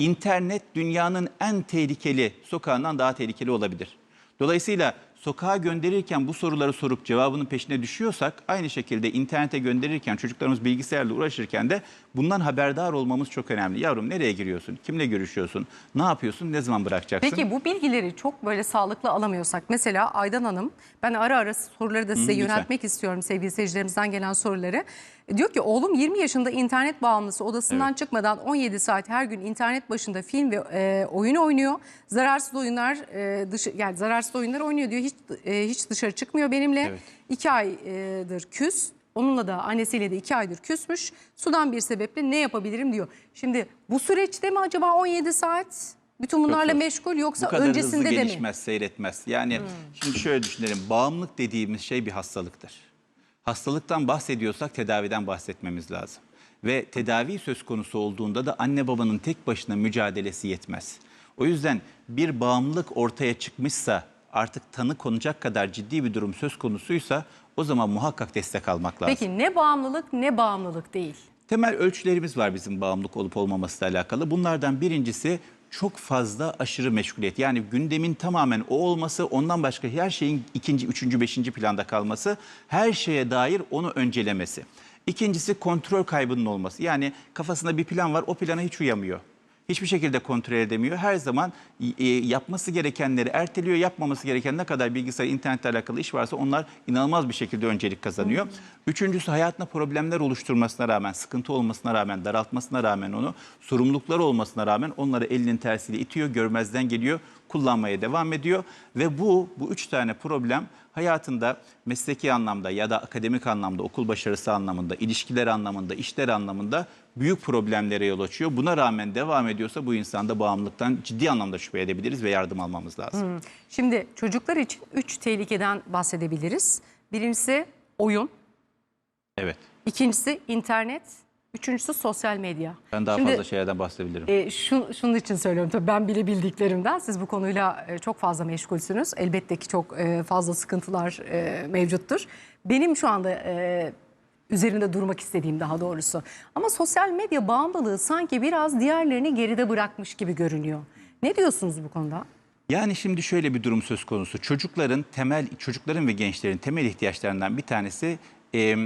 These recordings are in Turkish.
İnternet dünyanın en tehlikeli sokağından daha tehlikeli olabilir. Dolayısıyla sokağa gönderirken bu soruları sorup cevabının peşine düşüyorsak aynı şekilde internete gönderirken çocuklarımız bilgisayarla uğraşırken de bundan haberdar olmamız çok önemli. Yavrum nereye giriyorsun? Kimle görüşüyorsun? Ne yapıyorsun? Ne zaman bırakacaksın? Peki bu bilgileri çok böyle sağlıklı alamıyorsak mesela Aydan Hanım ben ara ara soruları da size Hı, lütfen. yöneltmek istiyorum sevgili seyircilerimizden gelen soruları. Diyor ki oğlum 20 yaşında internet bağımlısı odasından Evet. çıkmadan 17 saat her gün internet başında film ve e, oyun oynuyor. Zararsız oyunlar e, dışı yani zararsız oyunlar oynuyor diyor. Hiç e, hiç dışarı çıkmıyor benimle. Evet. 2 aydır küs. Onunla da annesiyle de 2 aydır küsmüş. Sudan bir sebeple ne yapabilirim diyor. Şimdi bu süreçte mi acaba 17 saat bütün bunlarla zor. meşgul yoksa bu kadar öncesinde hızlı de mi? Hmm. gelişmez, seyretmez. Yani şimdi şöyle düşünelim. Bağımlılık dediğimiz şey bir hastalıktır. Hastalıktan bahsediyorsak tedaviden bahsetmemiz lazım. Ve tedavi söz konusu olduğunda da anne babanın tek başına mücadelesi yetmez. O yüzden bir bağımlılık ortaya çıkmışsa artık tanı konacak kadar ciddi bir durum söz konusuysa o zaman muhakkak destek almak lazım. Peki ne bağımlılık ne bağımlılık değil. Temel ölçülerimiz var bizim bağımlılık olup olmamasıyla alakalı. Bunlardan birincisi çok fazla aşırı meşguliyet. Yani gündemin tamamen o olması, ondan başka her şeyin ikinci, üçüncü, beşinci planda kalması, her şeye dair onu öncelemesi. İkincisi kontrol kaybının olması. Yani kafasında bir plan var, o plana hiç uyamıyor. Hiçbir şekilde kontrol edemiyor. Her zaman e, yapması gerekenleri erteliyor. Yapmaması gereken ne kadar bilgisayar, internetle alakalı iş varsa onlar inanılmaz bir şekilde öncelik kazanıyor. Üçüncüsü hayatında problemler oluşturmasına rağmen, sıkıntı olmasına rağmen, daraltmasına rağmen onu, sorumlulukları olmasına rağmen onları elinin tersiyle itiyor, görmezden geliyor, kullanmaya devam ediyor. Ve bu, bu üç tane problem hayatında mesleki anlamda ya da akademik anlamda, okul başarısı anlamında, ilişkiler anlamında, işler anlamında büyük problemlere yol açıyor. Buna rağmen devam ediyorsa bu insanda bağımlılıktan ciddi anlamda şüphe edebiliriz ve yardım almamız lazım. Şimdi çocuklar için 3 tehlikeden bahsedebiliriz. Birincisi oyun, Evet. ikincisi internet, üçüncüsü sosyal medya. Ben daha Şimdi, fazla şeylerden bahsedebilirim. E, şu, şunun için söylüyorum tabii ben bile bildiklerimden siz bu konuyla e, çok fazla meşgulsünüz. Elbette ki çok e, fazla sıkıntılar e, mevcuttur. Benim şu anda e, üzerinde durmak istediğim daha doğrusu. Ama sosyal medya bağımlılığı sanki biraz diğerlerini geride bırakmış gibi görünüyor. Ne diyorsunuz bu konuda? Yani şimdi şöyle bir durum söz konusu. Çocukların temel çocukların ve gençlerin temel ihtiyaçlarından bir tanesi e,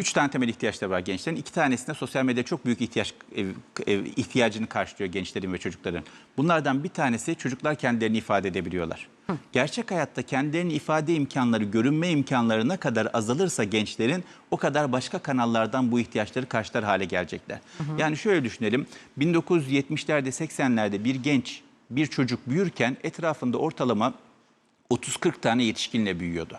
üç tane temel ihtiyaçları var gençlerin. İki tanesinde sosyal medya çok büyük ihtiyaç e, e, ihtiyacını karşılıyor gençlerin ve çocukların. Bunlardan bir tanesi çocuklar kendilerini ifade edebiliyorlar. Gerçek hayatta kendilerini ifade imkanları, görünme imkanları ne kadar azalırsa gençlerin o kadar başka kanallardan bu ihtiyaçları karşılar hale gelecekler. Yani şöyle düşünelim. 1970'lerde 80'lerde bir genç bir çocuk büyürken etrafında ortalama 30-40 tane yetişkinle büyüyordu.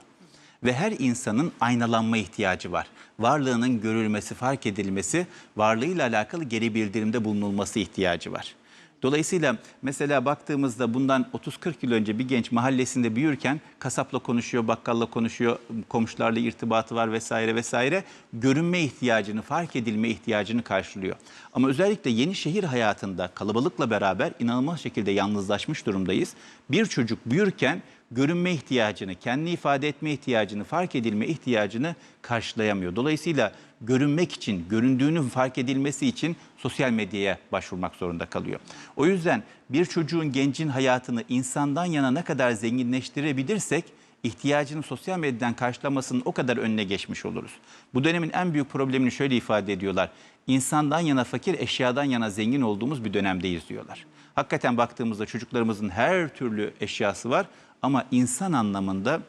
Ve her insanın aynalanma ihtiyacı var. Varlığının görülmesi, fark edilmesi, varlığıyla alakalı geri bildirimde bulunulması ihtiyacı var. Dolayısıyla mesela baktığımızda bundan 30-40 yıl önce bir genç mahallesinde büyürken kasapla konuşuyor, bakkalla konuşuyor, komşularla irtibatı var vesaire vesaire. Görünme ihtiyacını, fark edilme ihtiyacını karşılıyor. Ama özellikle yeni şehir hayatında kalabalıkla beraber inanılmaz şekilde yalnızlaşmış durumdayız. Bir çocuk büyürken görünme ihtiyacını, kendini ifade etme ihtiyacını, fark edilme ihtiyacını karşılayamıyor. Dolayısıyla görünmek için, göründüğünün fark edilmesi için sosyal medyaya başvurmak zorunda kalıyor. O yüzden bir çocuğun, gencin hayatını insandan yana ne kadar zenginleştirebilirsek ihtiyacını sosyal medyadan karşılamasının o kadar önüne geçmiş oluruz. Bu dönemin en büyük problemini şöyle ifade ediyorlar. İnsandan yana fakir, eşyadan yana zengin olduğumuz bir dönemdeyiz diyorlar. Hakikaten baktığımızda çocuklarımızın her türlü eşyası var ama insan anlamında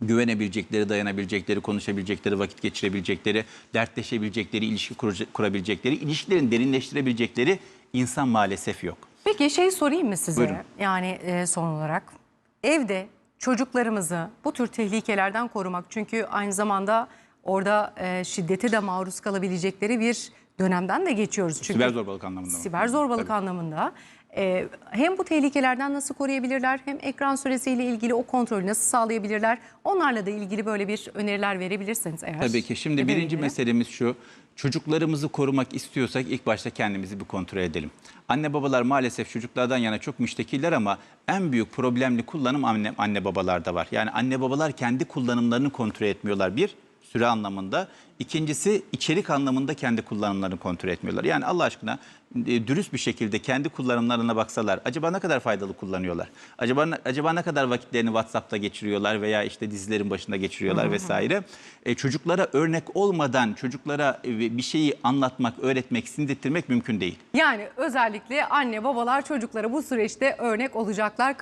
güvenebilecekleri, dayanabilecekleri, konuşabilecekleri, vakit geçirebilecekleri, dertleşebilecekleri, ilişki kurabilecekleri, ilişkilerini derinleştirebilecekleri insan maalesef yok. Peki şey sorayım mı size? Buyurun. Yani e, son olarak evde çocuklarımızı bu tür tehlikelerden korumak çünkü aynı zamanda orada e, şiddete de maruz kalabilecekleri bir dönemden de geçiyoruz. Çünkü Siber zorbalık anlamında mı? Siber zorbalık Tabii. anlamında. E, hem bu tehlikelerden nasıl koruyabilirler hem ekran süresiyle ilgili o kontrolü nasıl sağlayabilirler? Onlarla da ilgili böyle bir öneriler verebilirseniz eğer. Tabii ki. Şimdi birinci meselemiz şu. Çocuklarımızı korumak istiyorsak ilk başta kendimizi bir kontrol edelim. Anne babalar maalesef çocuklardan yana çok müştekiller ama en büyük problemli kullanım anne, anne babalarda var. Yani anne babalar kendi kullanımlarını kontrol etmiyorlar bir. Süre anlamında. İkincisi içerik anlamında kendi kullanımlarını kontrol etmiyorlar. Yani Allah aşkına e, dürüst bir şekilde kendi kullanımlarına baksalar acaba ne kadar faydalı kullanıyorlar? Acaba acaba ne kadar vakitlerini WhatsApp'ta geçiriyorlar veya işte dizilerin başında geçiriyorlar vesaire. E, çocuklara örnek olmadan çocuklara e, bir şeyi anlatmak, öğretmek, sindirtmek mümkün değil. Yani özellikle anne babalar çocuklara bu süreçte örnek olacaklar.